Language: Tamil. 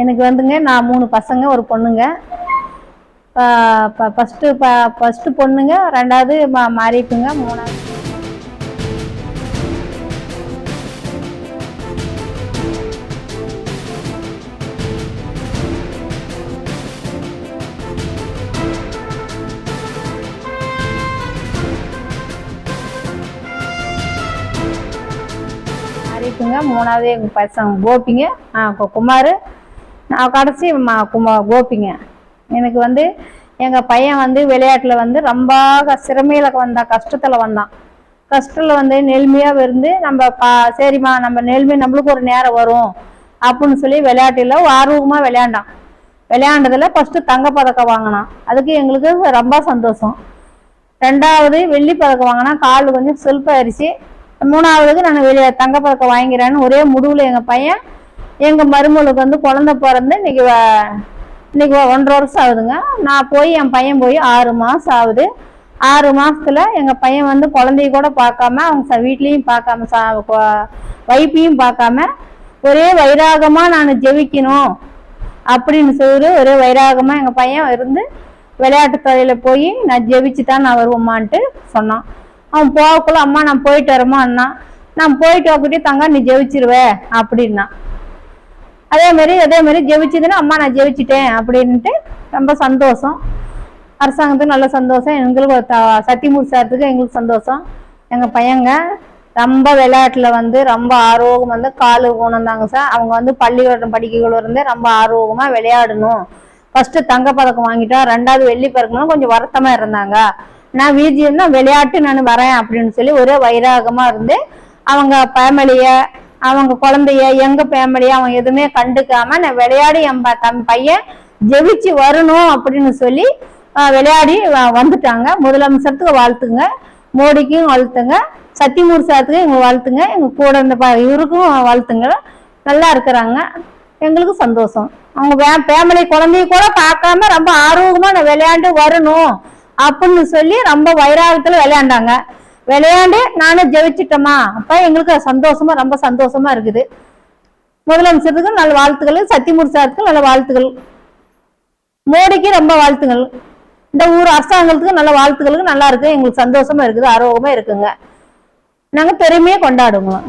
எனக்கு வந்துங்க நான் மூணு பசங்க ஒரு பொண்ணுங்க. ஃபஸ்ட்டு ஃபஸ்ட்டு பொண்ணுங்க ரெண்டாவது மா மாறிப்புங்க மூணாவது இருக்குங்க. மூணாவது எங்கள் பசங்க கோபிங்க. குமார். நான் கடைசி மா குமா கோபிங்க. எனக்கு வந்து எங்கள் பையன் வந்து விளையாட்டில் வந்து ரொம்ப சிறமையில் வந்தான் கஷ்டத்தில் வந்தான். கஷ்டத்தில் வந்து நெல்மையாக இருந்து நம்ம பா சரிம்மா நம்ம நெல்மை நம்மளுக்கு ஒரு நேரம் வரும் அப்படின்னு சொல்லி விளையாட்டில் ஆர்வமாக விளையாண்டான். விளையாண்டதில் ஃபஸ்ட்டு தங்க பதக்கம் வாங்கினான். அதுக்கு எங்களுக்கு ரொம்ப சந்தோஷம். ரெண்டாவது வெள்ளி பதக்கம் வாங்கினா கால் கொஞ்சம் செல்ஃபாயிருச்சு மூணாவதுக்கு நான் வெளியே தங்கப்பதக்கம் வாங்கிறேன்னு ஒரே முடிவில் எங்கள் பையன் எங்கள் மருமகளுக்கு வந்து குழந்த பிறந்து இன்னைக்கு வ- இன்னைக்கு ஒன்றரை வருஷம் ஆகுதுங்க. நான் போய் என் பையன் போய் ஆறு மாதம் ஆகுது. ஆறு மாதத்தில் எங்கள் பையன் வந்து குழந்தைய கூட பார்க்காம அவங்க ச வீட்லேயும் பார்க்காம சா வைப்பையும் பார்க்காம ஒரே வைராகமாக நான் ஜெபிக்கணும் அப்படின்னு சொல்லி ஒரே வைராகமாக எங்கள் பையன் இருந்து விளையாட்டு துறையில் போய் நான் ஜெபிச்சு தான் நான் வருவோமான்ட்டு சொன்னான். அவன் போகக்குள்ள அம்மா நான் போயிட்டு வரமா அண்ணா. நான் போயிட்டு வரக்கிட்டே தங்க நீ ஜெயிச்சிருவேன் அப்படின்னா. அதே மாதிரி அதே மாதிரி ஜெபிச்சதுன்னா அம்மா நான் ஜெயிச்சிட்டேன் அப்படின்ட்டு ரொம்ப சந்தோஷம். அரசாங்கத்துக்கு நல்ல சந்தோஷம். எங்களுக்கு சத்தியமூர் த- சாரத்துக்கு எங்களுக்கு சந்தோஷம். எங்கள் பையங்க ரொம்ப விளையாட்டில் வந்து ரொம்ப ஆர்வம் வந்து காலு ஊனந்தாங்க சார். அவங்க வந்து பள்ளிக்கூடம் படிக்கைகள் இருந்தே ரொம்ப ஆர்வமாக விளையாடணும். ஃபஸ்ட்டு தங்கப்பதக்கம் வாங்கிட்டோம் ரெண்டாவது வெள்ளி பதக்கம்னு கொஞ்சம் வருத்தமாக இருந்தாங்க. நான் விஜிஎம்னா விளையாட்டு நான் வரேன் அப்படின்னு சொல்லி ஒரே வைராகமாக இருந்து அவங்க ஃபேமிலிய அவங்க குழந்தைய எங்க ஃபேமிலிய அவன் எதுவுமே கண்டுக்காம நான் விளையாடி என் ப- தம் பையன் ஜெபிச்சு வரணும் அப்படின்னு சொல்லி விளையாடி வந்துட்டாங்க. முதலமைச்சருக்கு வாழ்த்துங்க. மோடிக்கும் வாழ்த்துங்க. சத்தியமூர் சாத்துக்கும் எங்க வாழ்த்துங்க. எங்க கூட இருந்த இவருக்கும் வாழ்த்துங்க. நல்லா இருக்கிறாங்க. எங்களுக்கு சந்தோஷம். அவங்க ஃபேமிலி குழந்தைய கூட பார்க்காம ரொம்ப ஆர்வமா நான் விளையாண்டு வரணும். அப்படின்னு சொல்லி ரொம்ப வைராகத்துல விளையாண்டாங்க. விளையாண்டு நானும் ஜெயிச்சிட்டோமா? அப்ப எங்களுக்கு சந்தோஷமா ரொம்ப சந்தோஷமா இருக்குது. முதலமைச்சருக்கு நல்ல வாழ்த்துக்கள் சத்தியமூர்த்தி சாருக்கு நல்ல வாழ்த்துக்கள். மோடிக்கு ரொம்ப வாழ்த்துக்கள். இந்த ஊர் அரசாங்கத்துக்கு நல்ல வாழ்த்துக்களுக்கு நல்லா இருக்கு. எங்களுக்கு சந்தோஷமா இருக்குது ஆரோக்கியமா இருக்குங்க. நாங்க பெருமையா கொண்டாடுவோம்.